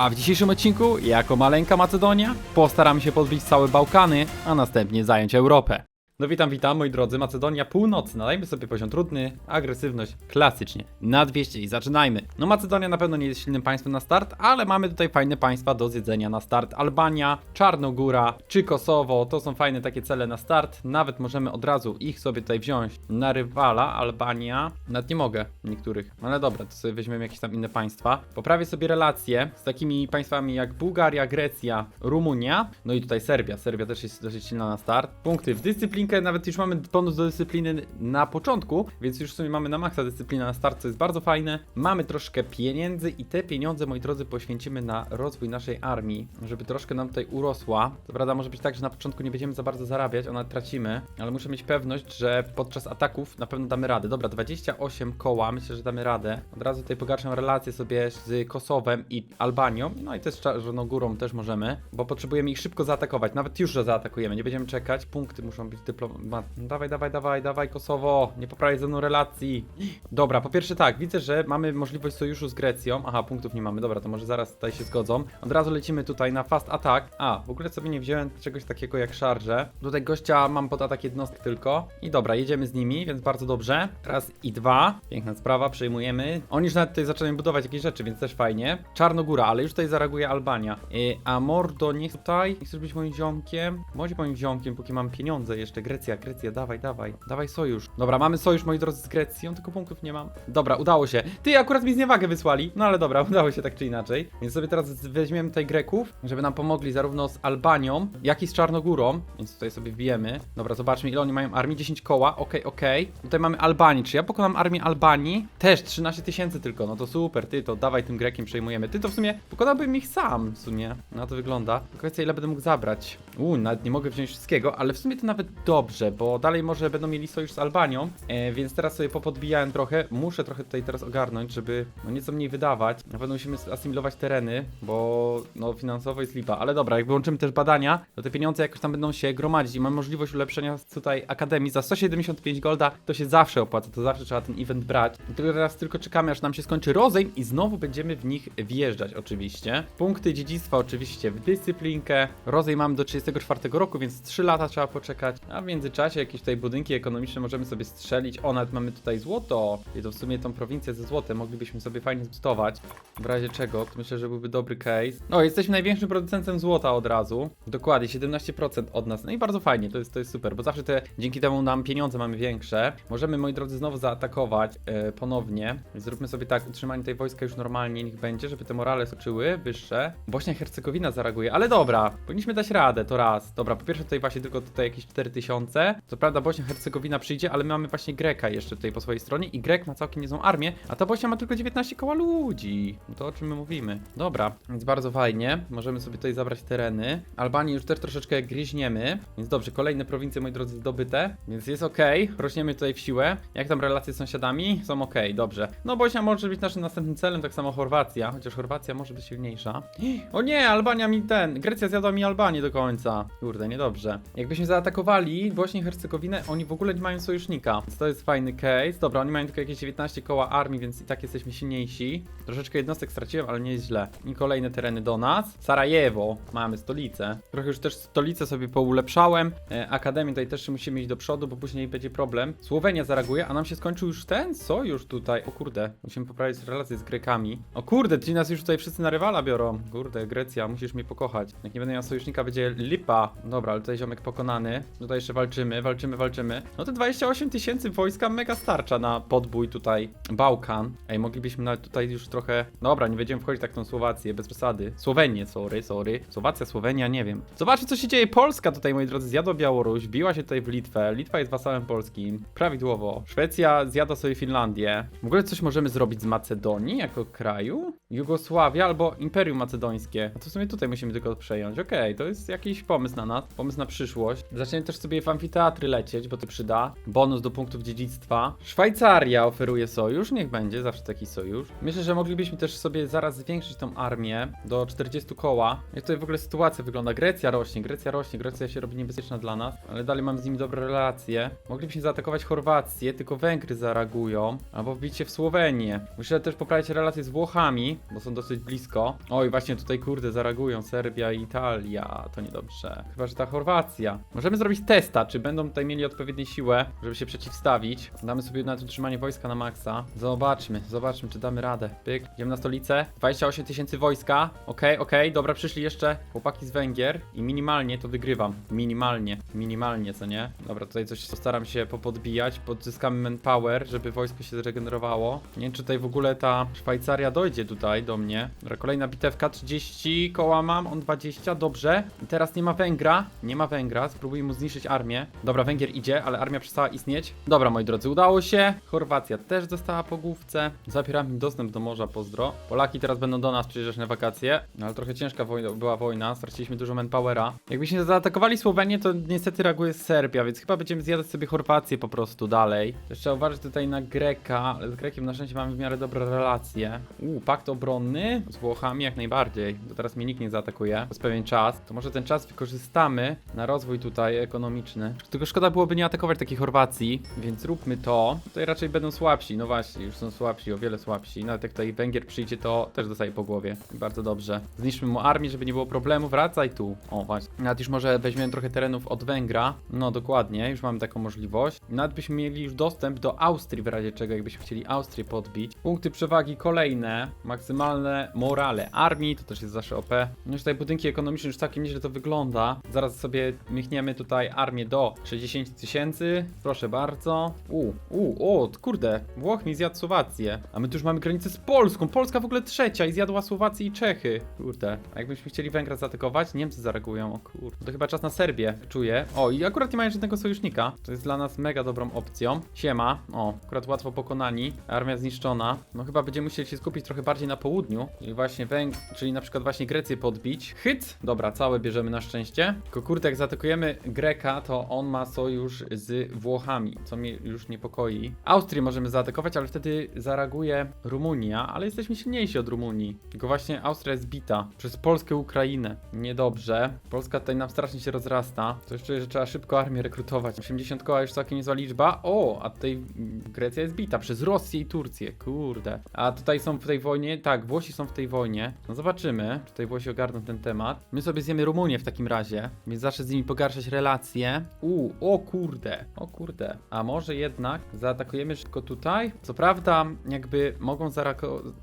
A w dzisiejszym odcinku, jako maleńka Macedonia, postaramy się podbić całe Bałkany, a następnie zająć Europę. No witam, witam moi drodzy, Macedonia północna, dajmy sobie poziom trudny, agresywność klasycznie, na 200 i zaczynajmy. No Macedonia na pewno nie jest silnym państwem na start, ale mamy tutaj fajne państwa do zjedzenia na start. Albania, Czarnogóra czy Kosowo, to są fajne takie cele na start, nawet możemy od razu ich sobie tutaj wziąć na rywala, Albania, nawet nie mogę niektórych, ale dobra, to sobie weźmiemy jakieś tam inne państwa. Poprawię sobie relacje z takimi państwami jak Bułgaria, Grecja, Rumunia, no i tutaj Serbia, Serbia też jest dosyć silna na start. Punkty w nawet już mamy bonus do dyscypliny na początku, więc już w sumie mamy na maksa dyscyplina na start, co jest bardzo fajne. Mamy troszkę pieniędzy i te pieniądze, moi drodzy, poświęcimy na rozwój naszej armii, żeby troszkę nam tutaj urosła. To prawda, może być tak, że na początku nie będziemy za bardzo zarabiać, a nawet tracimy, ale muszę mieć pewność, że podczas ataków na pewno damy radę. Dobra, 28 koła, myślę, że damy radę. Od razu tutaj pogarszam relacje sobie z Kosowem i Albanią, no i też z Czarnogórą też możemy, bo potrzebujemy ich szybko zaatakować, nawet już, że zaatakujemy, nie będziemy czekać, punkty muszą być dyplomatyczne. Dawaj, dawaj, dawaj, dawaj Kosowo, nie poprawiaj ze mną relacji. Dobra, po pierwsze tak, widzę, że mamy możliwość sojuszu z Grecją. Aha, punktów nie mamy, dobra, to może zaraz tutaj się zgodzą. Od razu lecimy tutaj na fast attack. A, w ogóle sobie nie wziąłem czegoś takiego jak szarże. Tutaj gościa mam pod atak jednostek tylko. I dobra, jedziemy z nimi, więc bardzo dobrze. Raz i dwa. Piękna sprawa, przejmujemy. Oni już nawet tutaj zaczynają budować jakieś rzeczy, więc też fajnie. Czarnogóra, ale już tutaj zareaguje Albania. Yy, a Mordo, niech tutaj. Nie chcesz być moim ziomkiem? Bądź moim ziomkiem, póki mam pieniądze jeszcze. Grecja, Grecja, dawaj, dawaj. Dawaj sojusz. Dobra, mamy sojusz, moi drodzy, z Grecją, tylko punktów nie mam. Dobra, udało się. Ty, akurat mi zniewagę wysłali. No ale dobra, udało się tak czy inaczej. Więc sobie teraz weźmiemy tutaj Greków, żeby nam pomogli zarówno z Albanią, jak i z Czarnogórą. Więc tutaj sobie wbijemy. Dobra, zobaczmy, ile oni mają armii. 10 koła, okej, okej. Tutaj mamy Albanii. Czy ja pokonam armię Albanii? Też 13 tysięcy tylko. No to super, ty to dawaj tym Grekiem przejmujemy. Ty to w sumie pokonałbym ich sam, w sumie. Na to wygląda. Kwestia, ile będę mógł zabrać. Uuu, nawet nie mogę wziąć wszystkiego, ale w sumie to nawet dobrze, bo dalej może będą mieli sojusz z Albanią, e, więc teraz sobie popodbijałem trochę. Muszę trochę tutaj teraz ogarnąć, żeby no nieco mniej wydawać. Na pewno musimy asymilować tereny, bo no finansowo jest lipa. Ale dobra, jak wyłączymy też badania, to te pieniądze jakoś tam będą się gromadzić i mam możliwość ulepszenia tutaj akademii za 175 golda. To się zawsze opłaca, to zawsze trzeba ten event brać. I teraz tylko czekamy, aż nam się skończy rozejm i znowu będziemy w nich wjeżdżać oczywiście. Punkty dziedzictwa oczywiście w dyscyplinkę. Rozejm mamy do 34 roku, więc 3 lata trzeba poczekać. A w międzyczasie jakieś tutaj budynki ekonomiczne możemy sobie strzelić. O, nawet mamy tutaj złoto. I to w sumie tą prowincję ze złotem moglibyśmy sobie fajnie zbudować. W razie czego, to myślę, że byłby dobry case. No, jesteśmy największym producentem złota od razu. Dokładnie, 17% od nas. No i bardzo fajnie, to jest, to jest super, bo zawsze te, dzięki temu nam pieniądze mamy większe. Możemy, moi drodzy, znowu zaatakować e, ponownie. Zróbmy sobie tak, utrzymanie tej wojska już normalnie niech będzie, żeby te morale skoczyły wyższe. Bośnia i Hercegowina zareaguje, ale dobra, powinniśmy dać radę, to raz. Dobra, po pierwsze tutaj właśnie tylko tutaj jakieś 4000. Co prawda Bośnia i Hercegowina przyjdzie, ale my mamy właśnie Greka jeszcze tutaj po swojej stronie i Grek ma całkiem niezłą armię, a ta Bośnia ma tylko 19 koła ludzi. No to o czym my mówimy. Dobra, więc bardzo fajnie. Możemy sobie tutaj zabrać tereny. Albanii już też troszeczkę gryźniemy, więc dobrze, kolejne prowincje, moi drodzy, zdobyte, więc jest ok. Rośniemy tutaj w siłę. Jak tam relacje z sąsiadami? Są ok, dobrze. No Bośnia może być naszym następnym celem, tak samo Chorwacja, chociaż Chorwacja może być silniejsza. O nie, Albania mi ten, Grecja zjadła mi Albanię do końca. Kurde, niedobrze. Jakbyśmy zaatakowali Bośnię i Hercegowinę, oni w ogóle nie mają sojusznika, to jest fajny case. Dobra, oni mają tylko jakieś 19 koła armii, więc i tak jesteśmy silniejsi. Troszeczkę jednostek straciłem, ale nie jest źle. I kolejne tereny do nas. Sarajewo, mamy stolicę. Trochę już też stolicę sobie poulepszałem. E, Akademię tutaj też musimy iść do przodu, bo później będzie problem. Słowenia zareaguje, a nam się skończył już ten sojusz tutaj. O kurde, musimy poprawić relacje z Grekami. O kurde, ci nas już tutaj wszyscy na rywala biorą. Kurde, Grecja, musisz mnie pokochać. Jak nie będę miał sojusznika, będzie lipa. Dobra, ale tutaj ziomek pokonany. Tutaj jeszcze walczymy, walczymy, walczymy. No to 28 tysięcy wojska mega starcza na podbój tutaj Bałkan. Ej, moglibyśmy nawet tutaj już trochę... Dobra, nie będziemy wchodzić tak tą Słowację, bez przesady. Słowenię, sorry, sorry. Słowacja, Słowenia, nie wiem. Zobaczcie, co się dzieje. Polska tutaj, moi drodzy, zjadła Białoruś, biła się tutaj w Litwę. Litwa jest wasalem polskim. Prawidłowo. Szwecja zjada sobie Finlandię. W ogóle coś możemy zrobić z Macedonii jako kraju? Jugosławia albo Imperium Macedońskie. A to w sumie tutaj musimy tylko przejąć. Okej, to jest jakiś pomysł na nas. Pomysł na przyszłość. Zaczniemy też sobie w amfiteatry lecieć, bo to przyda. Bonus do punktów dziedzictwa. Szwajcaria oferuje sojusz, niech będzie, zawsze taki sojusz. Myślę, że moglibyśmy też sobie zaraz zwiększyć tą armię do 40 koła. Jak tutaj w ogóle sytuacja wygląda? Grecja rośnie, Grecja rośnie, Grecja się robi niebezpieczna dla nas, ale dalej mamy z nimi dobre relacje. Moglibyśmy zaatakować Chorwację, tylko Węgry zareagują, albo wbić się w Słowenię. Muszę też poprawić relacje z Włochami, bo są dosyć blisko. Oj, właśnie tutaj kurde zareagują Serbia i Italia, to niedobrze. Chyba, że ta Chorwacja. Możemy zrobić testa, czy będą tutaj mieli odpowiednią siłę, żeby się przeciwstawić. Damy sobie na utrzymanie wojska na maksa. Zobaczmy, zobaczmy, czy damy radę. Pyk, idziemy na stolicę. 28 tysięcy wojska. Okej, okej, dobra, przyszli jeszcze chłopaki z Węgier i minimalnie to wygrywam. Minimalnie, minimalnie, co nie? Dobra, tutaj coś postaram się popodbijać, podzyskamy manpower, żeby wojsko się zregenerowało. Nie wiem, czy tutaj w ogóle ta Szwajcaria dojdzie tutaj do mnie. Dobra, kolejna bitewka, 30 koła mam, on 20, dobrze. I teraz nie ma Węgra, nie ma Węgra, spróbuję mu zniszczyć armię. Dobra, Węgier idzie, ale armia przestała istnieć. Dobra, moi drodzy, udało się. Chorwacja też dostała po główce. Zabieramy im dostęp do morza, pozdro. Polaki teraz będą do nas przyjeżdżać na wakacje, no, ale trochę ciężka była wojna, straciliśmy dużo manpowera. Jakbyśmy zaatakowali Słowenię, to niestety reaguje Serbia, więc chyba będziemy zjadać sobie Chorwację po prostu dalej. Też trzeba uważać tutaj na Greka, ale z Grekiem na szczęście mamy w miarę dobre relacje. Uuu, pakt obronny z Włochami jak najbardziej, bo teraz mnie nikt nie zaatakuje przez pewien czas. To może ten czas wykorzystamy na rozwój tutaj ekonomiczny. Tylko szkoda byłoby nie atakować takiej Chorwacji, więc róbmy to. Tutaj raczej będą słabsi, no właśnie, już są słabsi, o wiele słabsi. Nawet jak tutaj Węgier przyjdzie, to też dostaje po głowie. Bardzo dobrze. Zniszczmy mu armię, żeby nie było problemu. Wracaj tu. O, właśnie. Nawet już może weźmiemy trochę terenów od Węgra. No dokładnie, już mamy taką możliwość. Nawet byśmy mieli już dostęp do Austrii w razie czego, jakbyśmy chcieli Austrię podbić. Punkty przewagi kolejne. Maksymalne morale armii, to też jest zawsze OP. No już tutaj budynki ekonomiczne już całkiem nieźle to wygląda. Zaraz sobie michniemy tutaj armię do 60 tysięcy. Proszę bardzo. U, u, o, kurde, Włoch mi zjadł Słowację. A my tu już mamy granicę z Polską. Polska w ogóle trzecia i zjadła Słowację i Czechy. Kurde. A jakbyśmy chcieli Węgra zaatakować, Niemcy zareagują. O kurde. To chyba czas na Serbię. Czuję. O, i akurat nie mają żadnego sojusznika. To jest dla nas mega dobrą opcją. Siema. O, akurat łatwo pokonani. Armia zniszczona. No chyba będziemy musieli się skupić trochę bardziej na południu. Czyli właśnie Węg... Czyli na przykład właśnie Grecję podbić. Hyc. Dobra, całe bierzemy na szczęście. Tylko kurde, jak zaatakujemy Greka, to on ma sojusz z Włochami, co mnie już niepokoi. Austrię możemy zaatakować, ale wtedy zareaguje Rumunia, ale jesteśmy silniejsi od Rumunii. Tylko właśnie Austria jest bita przez Polskę, Ukrainę. Niedobrze. Polska tutaj nam strasznie się rozrasta. To czuję, że trzeba szybko armię rekrutować. 80 koła już całkiem niezła liczba. O, a tutaj Grecja jest bita przez Rosję i Turcję. Kurde. A tutaj są w tej wojnie, tak, Włosi są w tej wojnie. No zobaczymy, czy tutaj Włosi ogarną ten temat. My sobie zjemy Rumunię w takim razie, więc zacznę z nimi pogarszać relacje. U, o kurde, o kurde. A może jednak zaatakujemy szybko tutaj? Co prawda, jakby mogą,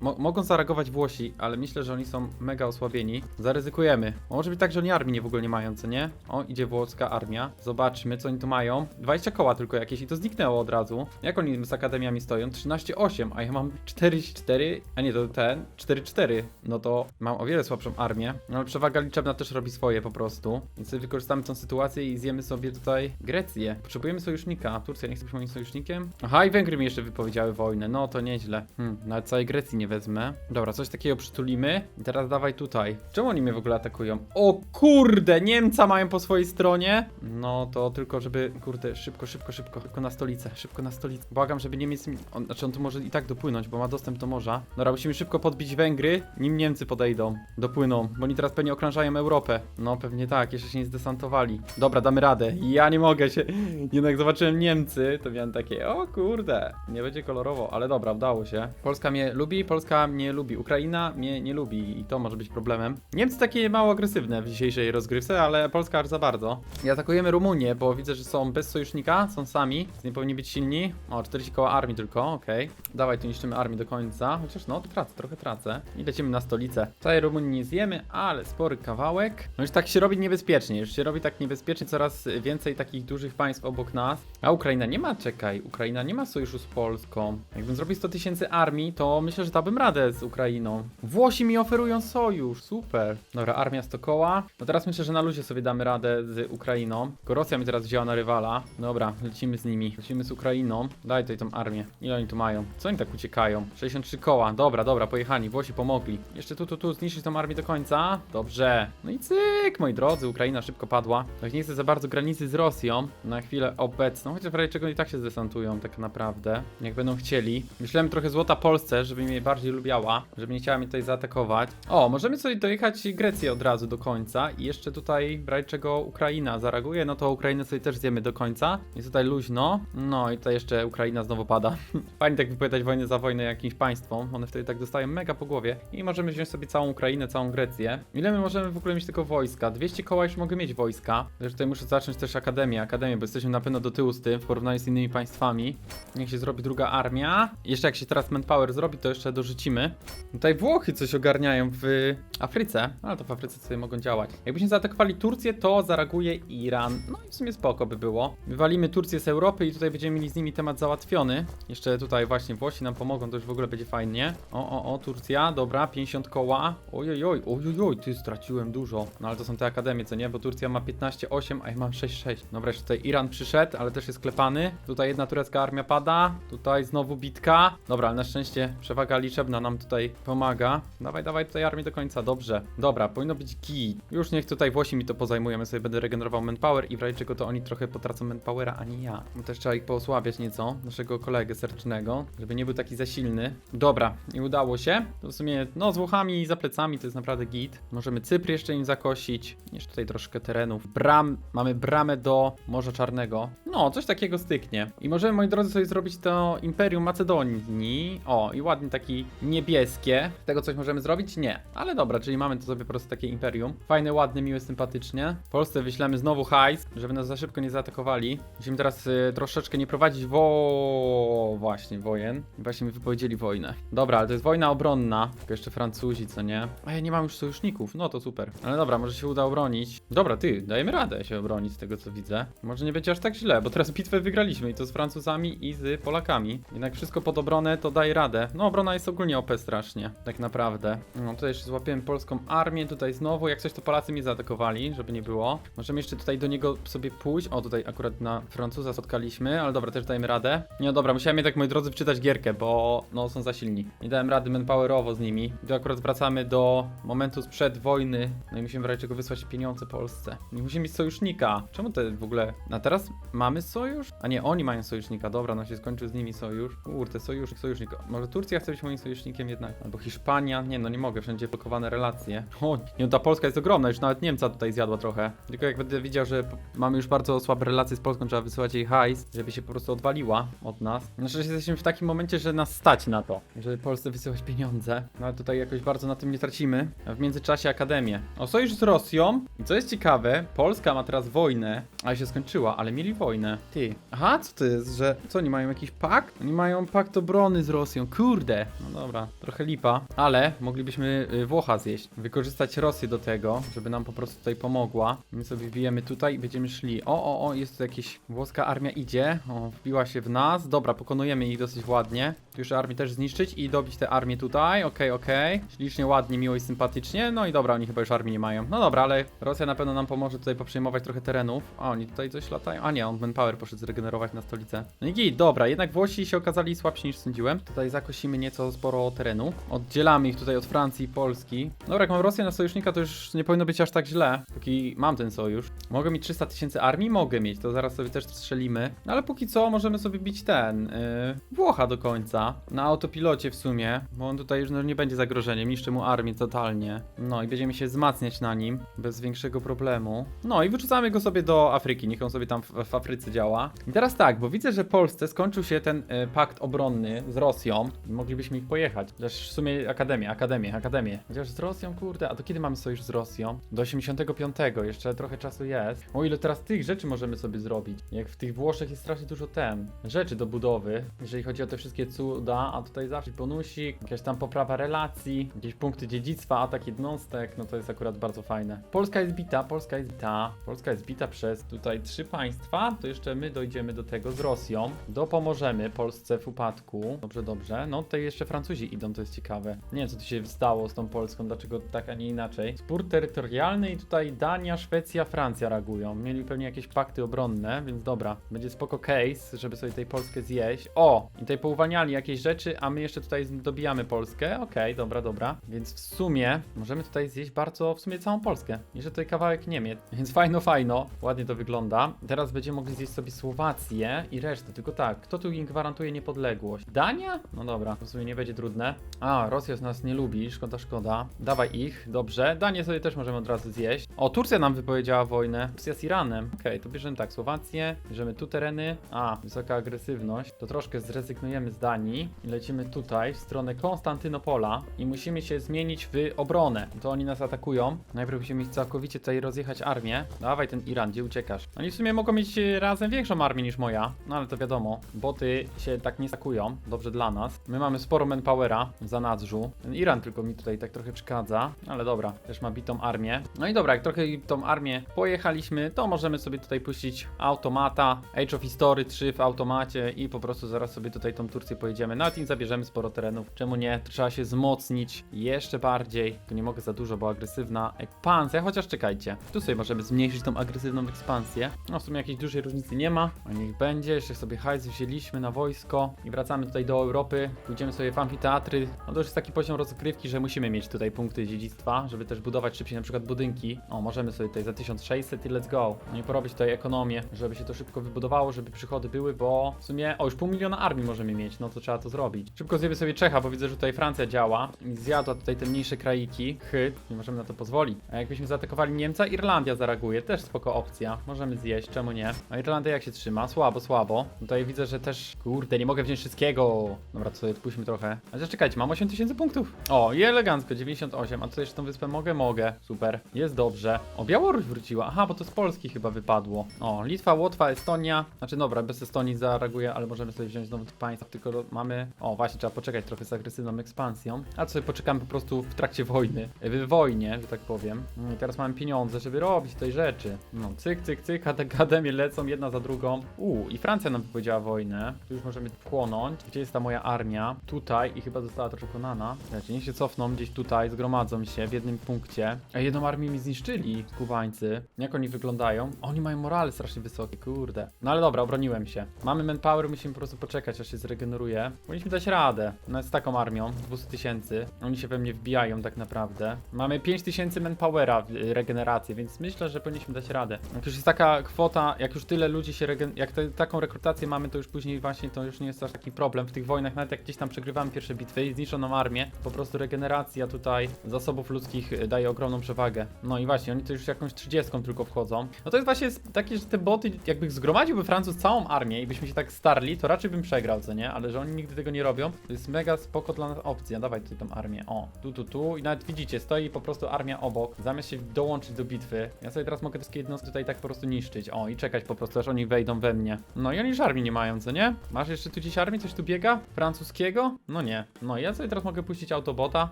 mo mogą zareagować Włosi, ale myślę, że oni są mega osłabieni. Zaryzykujemy. Może być tak, że oni armii nie w ogóle nie mają, co nie? O, idzie włoska armia. Zobaczmy, co oni tu mają. 20 koła tylko jakieś i to zniknęło od razu. Jak oni z akademiami stoją? 13,8, a ja mam 44, a nie, to ten, 4,4. No to mam o wiele słabszą armię. No ale przewaga liczebna też robi swoje po prostu. Więc wykorzystamy tą sytuację i zjemy sobie tutaj Grecję. Potrzebujemy sojusznika. Turcja nie chce być moim sojusznikiem. Aha, i Węgry mi jeszcze wypowiedziały wojnę. No to nieźle. Hmm, nawet całej Grecji nie wezmę. Dobra, coś takiego przytulimy. I teraz dawaj tutaj. Czemu oni mnie w ogóle atakują? O kurde, Niemca mają po swojej stronie. No to tylko, żeby, kurde, szybko, szybko, szybko. Szybko na stolicę, szybko na stolicę. Błagam, żeby Niemiec, mi- on, znaczy on tu może i tak dopłynąć, bo ma dostęp do morza. Dobra, musimy szybko podbić Węgry, nim Niemcy podejdą. Dopłyną, bo oni teraz pewnie okrążają Europę. No pewnie tak, jeszcze się nie zdesantowali. Dobra, damy radę. Ja nie mogę się. Jednak zobaczyłem Niemcy, to miałem takie, o kurde, nie będzie kolorowo, ale dobra, udało się. Polska mnie lubi, Polska mnie lubi, Ukraina mnie nie lubi i to może być problemem. Niemcy takie mało agresywne w dzisiejszej rozgrywce, ale Polska aż za bardzo. I atakujemy Rumunię, bo widzę, że są bez sojusznika, są sami, nie powinni być silni. O, 40 koła armii tylko, okej. Dawaj, tu niszczymy armię do końca, chociaż no, tracę, trochę tracę. I lecimy na stolicę. Całej Rumunii nie zjemy, ale spory kawałek. No już tak się robi niebezpiecznie, już się robi tak niebezpiecznie, coraz więcej takich dużych państw obok nas. A Ukraina nie ma, czekaj, Ukraina nie ma sojuszu z Polską. Jakbym zrobił 100 tysięcy armii, to myślę, że dałbym radę z Ukrainą. Włosi mi oferują sojusz, super. Dobra, armia 100 koła. No teraz myślę, że na luzie sobie damy radę z Ukrainą. Tylko Rosja mi teraz wzięła na rywala. Dobra, lecimy z nimi. Lecimy z Ukrainą. Daj tutaj tą armię. Ile oni tu mają? Co oni tak uciekają? 63 koła. Dobra, dobra, pojechani. Włosi pomogli. Jeszcze tu, tu, tu, zniszczyć tą armię do końca. Dobrze. No i cyk, moi drodzy, Ukraina szybko padła. Tak nie chcę za bardzo grać granicy z Rosją na chwilę obecną, chociaż w czego i tak się zdesantują tak naprawdę, jak będą chcieli. Myślałem trochę złota Polsce, żeby mnie bardziej lubiała, żeby nie chciała mnie tutaj zaatakować. O, możemy sobie dojechać Grecję od razu do końca i jeszcze tutaj w czego Ukraina zareaguje, no to Ukrainę sobie też zjemy do końca. Jest tutaj luźno. No i tutaj jeszcze Ukraina znowu pada. Fajnie tak wypowiadać wojnę za wojnę jakimś państwom, one wtedy tak dostają mega po głowie i możemy wziąć sobie całą Ukrainę, całą Grecję. Ile my możemy w ogóle mieć tylko wojska? 200 koła już mogę mieć wojska. Też tutaj muszę zacząć też akademię, akademię, bo jesteśmy na pewno do tyłu z tym w porównaniu z innymi państwami. Niech się zrobi druga armia. Jeszcze jak się teraz manpower zrobi, to jeszcze dorzucimy. Tutaj Włochy coś ogarniają w Afryce, ale to w Afryce sobie mogą działać. Jakbyśmy zaatakowali Turcję, to zareaguje Iran. No i w sumie spoko by było. Wywalimy Turcję z Europy i tutaj będziemy mieli z nimi temat załatwiony. Jeszcze tutaj właśnie Włosi nam pomogą, to już w ogóle będzie fajnie. O, o, o, Turcja, dobra, 50 koła. Ojojoj, ojojoj, ty straciłem dużo. No ale to są te akademie, co nie? Bo Turcja ma 15,8, a ja mam 6,6. Dobra, jeszcze tutaj Iran przyszedł, ale też jest klepany. Tutaj jedna turecka armia pada. Tutaj znowu bitka. Dobra, ale na szczęście przewaga liczebna nam tutaj pomaga. Dawaj, dawaj tutaj armię do końca, dobrze. Dobra, powinno być git. Już niech tutaj Włosi mi to pozajmują, ja sobie będę regenerował manpower i w razie czego to oni trochę potracą manpowera, a nie ja. No też trzeba ich poosłabiać nieco, naszego kolegę sercznego, żeby nie był taki za silny. Dobra, nie udało się. To w sumie, no z Włochami za plecami to jest naprawdę git. Możemy Cypr jeszcze im zakosić. Jeszcze tutaj troszkę terenów. Bram, mamy bramę do Morza Czarnego. No, coś takiego styknie. I możemy, moi drodzy, sobie zrobić to Imperium Macedonii. O, i ładnie taki niebieskie. Tego coś możemy zrobić? Nie. Ale dobra, czyli mamy to sobie po prostu takie imperium. Fajne, ładne, miłe, sympatycznie. W Polsce wyślemy znowu hajs, żeby nas za szybko nie zaatakowali. Musimy teraz y, troszeczkę nie prowadzić wo... właśnie wojen. Właśnie mi wypowiedzieli wojnę. Dobra, ale to jest wojna obronna. Tylko jeszcze Francuzi, co nie? A ja nie mam już sojuszników. No to super. Ale dobra, może się uda obronić. Dobra, ty, dajemy radę się obronić z tego co widzę. Może nie będzie aż tak źle, bo teraz bitwę wygraliśmy i to z Francuzami i z Polakami. Jednak wszystko pod obronę to daje radę. No obrona jest ogólnie OP strasznie, tak naprawdę. No tutaj jeszcze złapiłem polską armię, tutaj znowu, jak coś to Polacy mnie zaatakowali, żeby nie było. Możemy jeszcze tutaj do niego sobie pójść. O, tutaj akurat na Francuza spotkaliśmy, ale dobra, też dajemy radę. Nie, dobra, musiałem jednak, moi drodzy, wczytać gierkę, bo no są za silni. Nie dałem rady manpowerowo z nimi. I tu akurat wracamy do momentu sprzed wojny. No i musimy razie czego wysłać pieniądze Polsce. Nie musimy mieć sojusznika. Czemu to w ogóle... A teraz mamy sojusz? A nie, oni mają sojusznika. Dobra, no się skończył z nimi sojusz. Kurde, sojusznik, sojusznik. Może Turcja chce być moim sojusznikiem jednak? Albo Hiszpania? Nie, no nie mogę, wszędzie blokowane relacje. O, nie, ta Polska jest ogromna, już nawet Niemca tutaj zjadła trochę. Tylko jak będę widział, że mamy już bardzo słabe relacje z Polską, trzeba wysyłać jej hajs, żeby się po prostu odwaliła od nas. Znaczy, że jesteśmy w takim momencie, że nas stać na to, żeby Polsce wysyłać pieniądze. No ale tutaj jakoś bardzo na tym nie tracimy. W międzyczasie Akademię. O, sojusz z Rosją. I co jest ciekawe, Polska ma teraz wojnę, ale się skończyła, ale mieli wojnę. Ty. Aha, co to jest, że... Co, oni mają jakiś pakt? Oni mają pakt obrony z Rosją, kurde. No dobra, trochę lipa, ale moglibyśmy y, Włocha zjeść. Wykorzystać Rosję do tego, żeby nam po prostu tutaj pomogła. My sobie wbijemy tutaj i będziemy szli. O, o, o, jest tu jakieś... Włoska armia idzie. O, wbiła się w nas. Dobra, pokonujemy ich dosyć ładnie. Już armię też zniszczyć i dobić te armię tutaj. Okej, okej. Ślicznie, ładnie, miło i sympatycznie. No i dobra, oni chyba już armii nie mają. No dobra, ale Rosja na pewno nam pomoże tutaj poprzejmować trochę terenów. A oni tutaj coś latają. A nie, on manpower poszedł zregenerować na stolicę. No i dobra, jednak Włosi się okazali słabsi niż sądziłem. Tutaj zakosimy nieco sporo terenu. Oddzielamy ich tutaj od Francji i Polski. Dobra, jak mam Rosję na sojusznika, to już nie powinno być aż tak źle. Póki mam ten sojusz. Mogę mieć 300 tysięcy armii? Mogę mieć, to zaraz sobie też strzelimy. No ale póki co możemy sobie bić ten, yy, Włocha do końca. Na autopilocie w sumie, bo on tutaj już no, nie będzie zagrożeniem, niszczy mu armię totalnie. No i będziemy się wzmacniać na nim, bez większego problemu. No i wyrzucamy go sobie do Afryki, niech on sobie tam w, w Afryce działa. I teraz tak, bo widzę, że Polsce skończył się ten y, pakt obronny z Rosją. Moglibyśmy ich pojechać. Chociaż w sumie Akademię, Akademię, Akademię. Chociaż z Rosją, kurde, a to kiedy mamy sojusz z Rosją? Do 85, jeszcze trochę czasu jest. O ile teraz tych rzeczy możemy sobie zrobić. Jak w tych Włoszech jest strasznie dużo tem, rzeczy do budowy, jeżeli chodzi o te wszystkie cuda, a tutaj zawsze bonusik, jakaś tam poprawa relacji, jakieś punkty dziedzictwa, atak jednostek, no to jest akurat bardzo fajne. Polska jest bita, Polska jest bita, Polska jest bita przez tutaj trzy państwa, to jeszcze my dojdziemy do tego z Rosją. Dopomożemy Polsce w upadku. Dobrze, dobrze. No tutaj jeszcze Francuzi idą, to jest ciekawe. Nie wiem, co tu się stało z tą Polską, dlaczego tak, a nie inaczej. Spór terytorialny i tutaj Dania, Szwecja, Francja reagują. Mieli pewnie jakieś pakty obronne, więc dobra. Będzie spoko case, żeby sobie tej Polskę zjeść. O! I tutaj pouwalniali jakieś rzeczy, a my jeszcze tutaj dobijamy Polskę. Okej, dobra, dobra. Więc w sumie możemy tutaj zjeść bardzo, w sumie całą Polskę. Jeszcze tutaj kawałek Niemiec. Więc fajno, fajno. Ładnie to wygląda. Teraz będziemy mogli zjeść sobie Słowację i resztę. Tylko tak, kto tu im gwarantuje niepodległość? Dania? No dobra, w sumie nie będzie trudne. A, Rosja nas nie lubi, szkoda, szkoda. Dawaj ich, dobrze. Danię sobie też możemy od razu zjeść. O, Turcja nam wypowiedziała wojnę. Turcja z Iranem. Okej, to bierzemy tak, Słowację, bierzemy tu tereny. A, wysoka agresywność. To troszkę zrezygnujemy z Danii i lecimy tutaj, w stronę Konstantynopola i musimy się zmienić w obronę. To oni nas atakują. Najpierw musimy całkowicie tutaj rozjechać armię. Dawaj ten Iran, gdzie uciekasz? Oni w sumie mogą mieć e, razem większą armię niż moja, no ale to wiadomo. Boty się tak nie stakują, dobrze dla nas. My mamy sporo manpowera w zanadrzu. Ten Iran tylko mi tutaj tak trochę przeszkadza, ale dobra, też ma bitą armię. No i dobra, jak trochę tą armię pojechaliśmy, to możemy sobie tutaj puścić automata, Age of History 3 w automacie i po prostu zaraz sobie tutaj tą Turcję pojedziemy. Nawet im zabierzemy sporo terenów. Czemu nie? Trzeba się wzmocnić jeszcze bardziej. Tu nie mogę za dużo, bo agresywna ekspansja, chociaż czekajcie. Tu sobie możemy zmniejszyć tą agresywną ekspansję. No w sumie jakiejś dużej różnicy nie ma. A niech będzie, jeszcze sobie hajs wzięliśmy na wojsko i wracamy tutaj do Europy. Pójdziemy sobie w amfiteatry. No to już jest taki poziom rozgrywki, że musimy mieć tutaj punkty dziedzictwa, żeby też budować szybciej na przykład budynki. O, możemy sobie tutaj za 1600 i let's go. No i porobić tutaj ekonomię, żeby się to szybko wybudowało, żeby przychody były, bo w sumie, o już pół miliona armii możemy mieć, no to trzeba to zrobić. Szybko zjemy sobie Czecha, bo widzę, że tutaj Francja działa i zjadła tutaj te mniejsze kraiki. Chy, nie możemy na to pozwolić. A jakbyśmy zaatakowali Niemca, Irlandia zareaguje, też spoko opcja. Możemy zjeść, czemu nie? A Irlandia jak się trzyma? Słabo, słabo. Tutaj widzę, że też, kurde, nie mogę wziąć wszystkiego. Dobra, to sobie odpuśćmy trochę. Ale czekajcie, mam 8000 punktów. O, i elegancko, 98. A tutaj jeszcze tą wyspę mogę? Mogę. Super. Jest dobrze. O, Białoruś wróciła. Aha, bo to z Polski chyba wypadło. O, Litwa, Łotwa, Estonia. Znaczy, dobra, bez Estonii zareaguje, ale możemy sobie wziąć znowu tych tylko ro- mamy... O, właśnie, trzeba poczekać trochę z agresywną ekspansją. A sobie poczekamy po prostu w trakcie wojny. W wojnie, że tak powiem. I teraz mamy pieniądze, żeby robić tej rzeczy. No, cyk, cyk, cyk, ade- akademie lecą jedna za drugą. Uuu, i Francja nam wypowiedziała wojnę. Tu już możemy wchłonąć. Gdzie jest ta moja armia? Tutaj i chyba została też pokonana. Słuchajcie, niech się cofną gdzieś tutaj, zgromadzą się w jednym punkcie. A jedną armię mi zniszczyli, kubańcy. Jak oni wyglądają? Oni mają morale strasznie wysokie, kurde. No ale dobra, obroniłem się. Mamy manpower, musimy po prostu poczekać, aż się zregeneruje. Powinniśmy dać radę. No z taką armią, 200 tysięcy. Oni się we mnie wbijają tak naprawdę. Mamy 5000 manpowera w y, regenerację, więc myślę, że powinniśmy dać radę. Jak już jest taka kwota, jak już tyle ludzi się regen... jak te, taką rekrutację mamy, to już później właśnie to już nie jest aż taki problem w tych wojnach, nawet jak gdzieś tam przegrywamy pierwsze bitwy i zniszczoną armię, po prostu regeneracja tutaj zasobów ludzkich y, daje ogromną przewagę. No i właśnie, oni to już jakąś 30 tylko wchodzą. No to jest właśnie takie, że te boty, jakby zgromadziłby Francuz całą armię i byśmy się tak starli, to raczej bym przegrał, co nie? Ale że oni nigdy tego nie robią, to jest mega spoko dla nas opcja. Dawaj tutaj tą armię. O, tu, tu, tu i nawet widzicie, stoi po prostu armia obok, zamiast się dołączyć do bitwy. Ja sobie teraz mogę wszystkie jednostki tutaj tak po prostu niszczyć. O, i czekać po prostu, aż oni wejdą we mnie. No i oni już armii nie mają, co nie? Masz jeszcze tu gdzieś armię? Coś tu biega? Francuskiego? No nie. No ja sobie teraz mogę puścić autobota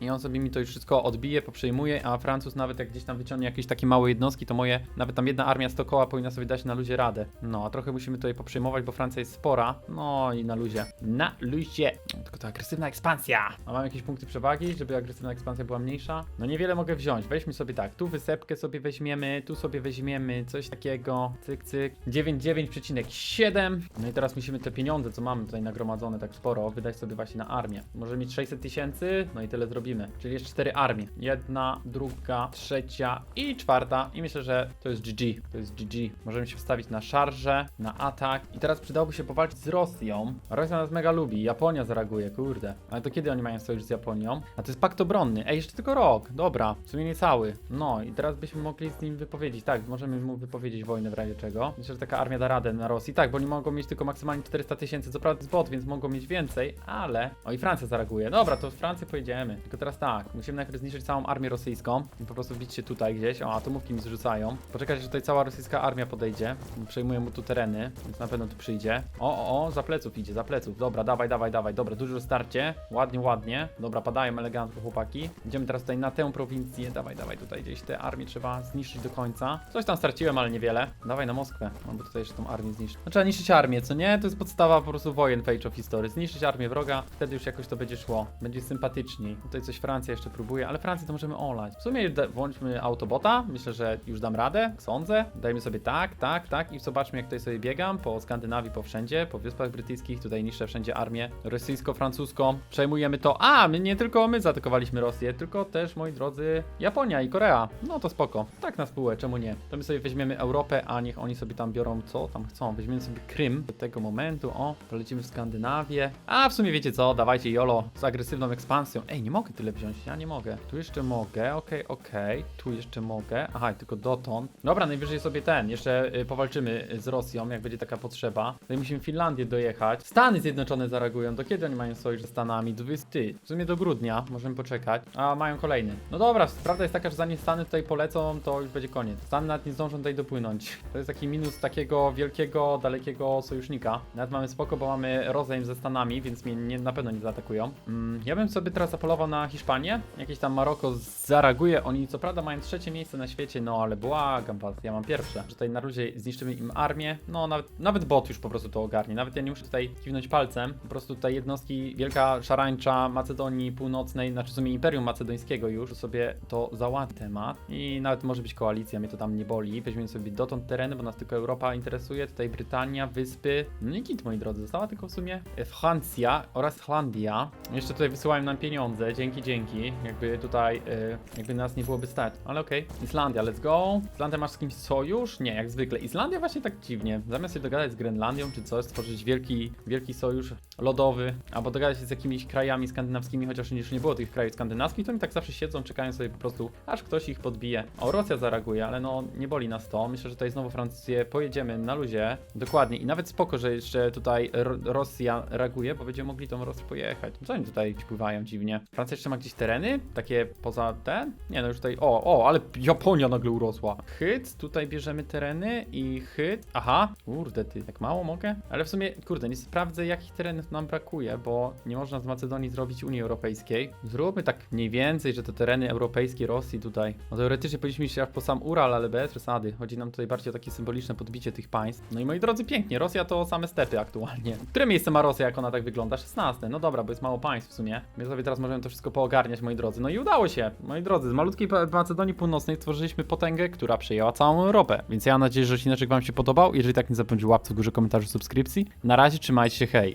i on sobie mi to już wszystko odbije, poprzejmuje, a Francuz nawet jak gdzieś tam wyciągnie jakieś takie małe jednostki, to moje, nawet tam jedna armia 100 koła powinna sobie dać na luzie radę. No, a trochę musimy tutaj poprzejmować, bo Francja jest spora. No i na luzie. Na luzie. Tylko to agresywna ekspansja. A mam jakieś punkty przewagi, żeby agresywna ekspansja była mniejsza? No niewiele mogę wziąć. Weźmy sobie tak, tu wysepkę sobie weźmiemy, tu sobie weźmiemy coś takiego. Cyk, cyk. 99,7. No i teraz musimy te pieniądze, co mamy tutaj nagromadzone tak sporo, wydać sobie właśnie na armię. Może mieć 600 tysięcy, no i tyle zrobimy. Czyli jest cztery armie. Jedna, druga, trzecia i czwarta. I myślę, że to jest GG. To jest GG. Możemy się wstawić na szarże, na atak. I teraz przydałoby się powalczyć z Rosją. Rosja nas mega lubi. Japonia zareaguje, kurde. Ale to kiedy oni mają sojusz z Japonią? A to jest pakt obronny. Ej, jeszcze tylko rok. Dobra, w sumie nie cały. No i teraz byśmy mogli z nim wypowiedzieć. Tak, możemy mu wypowiedzieć wojnę w razie czego. Myślę, że taka armia da radę na Rosji. Tak, bo oni mogą mieć tylko maksymalnie 400 tysięcy. Co prawda z bot, więc mogą mieć więcej, ale... O i Francja zareaguje. Dobra, to w Francję pojedziemy. Tylko teraz tak, musimy najpierw zniszczyć całą armię rosyjską i po prostu wbić się tutaj gdzieś. O, atomówki mi zrzucają. Poczekać, że tutaj cała rosyjska armia podejdzie. Przejmuję mu tu tereny, więc na pewno tu przyjdzie. O, o, o, za pleców idzie, za pleców. Dobra, dawaj, dawaj, dawaj. Dobra, duże starcie. Ładnie, ładnie. Dobra, padają elegancko chłopaki. Idziemy teraz tutaj na tę prowincję. Dawaj, dawaj, tutaj gdzieś te armie trzeba zniszczyć do końca. Coś tam straciłem, ale niewiele. Dawaj na Moskwę. No bo tutaj jeszcze tą armię zniszczyć. No trzeba niszczyć armię, co nie? To jest podstawa po prostu wojen w Age of History. Zniszczyć armię wroga, wtedy już jakoś to będzie szło. Będzie sympatyczniej. Tutaj coś Francja jeszcze próbuje, ale Francję to możemy olać. W sumie włączmy autobota. Myślę, że już dam radę. Sądzę. Dajmy sobie tak, tak, tak i zobaczmy jak tutaj sobie biegam po Skandynawii, po wszędzie, po Wyspach Brytyjskich. Tutaj niszczę wszędzie armię rosyjsko-francuską. Przejmujemy to. A, my nie tylko my zaatakowaliśmy Rosję, tylko też, moi drodzy, Japonia i Korea. No to spoko. Tak na spółę, czemu nie? To my sobie weźmiemy Europę, a niech oni sobie tam biorą co tam chcą. Weźmiemy sobie Krym do tego momentu. O, polecimy w Skandynawię. A w sumie wiecie co, dawajcie Jolo z agresywną ekspansją. Ej, nie mogę tyle wziąć, ja nie mogę. Tu jeszcze mogę, okej, okej. Tu jeszcze mogę. Aha, tylko dotąd. Dobra, najwyżej sobie ten. Jeszcze y, powalczymy z Rosją, jak będzie taka potrzeba. Tutaj musimy Finlandię dojechać. Stany Zjednoczone zareagują. Do kiedy oni mają sojusz ze Stanami? 20. Ty, w sumie do grudnia. Możemy poczekać. A mają kolejny. No dobra, prawda jest taka, że zanim Stany tutaj polecą, to już będzie koniec. Stany nawet nie zdążą tutaj dopłynąć. To jest taki minus takiego wielkiego, dalekiego sojusznika. Nawet mamy spoko, bo mamy rozejm ze Stanami, więc mnie nie, na pewno nie zaatakują. Mm, ja bym sobie teraz zapolował na Hiszpanię. Jakieś tam Maroko zareaguje. Oni co prawda mają trzecie miejsce na świecie, no ale błagam was, ja mam pierwsze. Że tutaj na luzie zniszczymy im armię. No nawet, nawet bot już po prostu to ogarnie. Nawet ja nie muszę tutaj kiwnąć palcem. Po prostu tutaj jednostki, wielka szarańcza Macedonii Północnej, znaczy w sumie Imperium Macedońskiego już sobie to załatwi temat. I nawet może być koalicja, mnie to tam nie boli. Weźmiemy sobie dotąd tereny, bo nas tylko Europa interesuje. Tutaj Brytania, Wyspy. No i git, moi drodzy. Została tylko w sumie e, Francja oraz Islandia. Jeszcze tutaj wysyłają nam pieniądze. Dzięki, dzięki. Jakby tutaj, e, jakby nas nie byłoby stać. Ale okej. Islandia, let's go. Islandia masz z kimś sojusz? Nie, jak zwykle. Islandia właśnie tak dziwnie. Zamiast się dogadać z Grenlandią czy coś, stworzyć wielki, wielki sojusz lodowy, albo dogadać się z jakimiś krajami skandynawskimi, chociaż już nie było tych krajów skandynawskich, to oni tak zawsze siedzą, czekają sobie po prostu, aż ktoś ich podbije. O, Rosja zareaguje, ale no nie boli nas to. Myślę, że tutaj znowu Francję pojedziemy na luzie. Dokładnie. I nawet spoko, że jeszcze tutaj Ro- Rosja reaguje, bo będziemy mogli tą Rosję pojechać. Co oni tutaj pływają dziwnie? Francja jeszcze ma gdzieś tereny? Takie poza ten? Nie, no już tutaj. O, o, ale Japonia nagle urosła. Hyt, tutaj bierzemy tereny i hyt. Aha, kurde ty, tak mało mogę? Ale w sumie, kurde, nie sprawdzę jakich terenów nam brakuje, bo nie można z Macedonii zrobić Unii Europejskiej. Zróbmy tak mniej więcej, że te tereny europejskie Rosji tutaj. No teoretycznie powinniśmy iść aż po sam Ural, ale bez przesady. Chodzi nam tutaj bardziej o takie symboliczne podbicie tych państw. No i moi drodzy, pięknie. Rosja to same stepy aktualnie. Które miejsce ma Rosja, jak ona tak wygląda? 16. No dobra, bo jest mało państw w sumie. My sobie teraz możemy to wszystko poogarniać, moi drodzy. No i udało się, moi drodzy. Z malutkiej Macedonii Północnej stworzyliśmy potęgę, która przejęła całą Europę. Więc ja mam nadzieję, że odcineczek wam się podobał. Jeżeli tak, nie zapomnijcie łapce w górze, komentarzu, subskrypcji. Na razie, trzymajcie się, hej.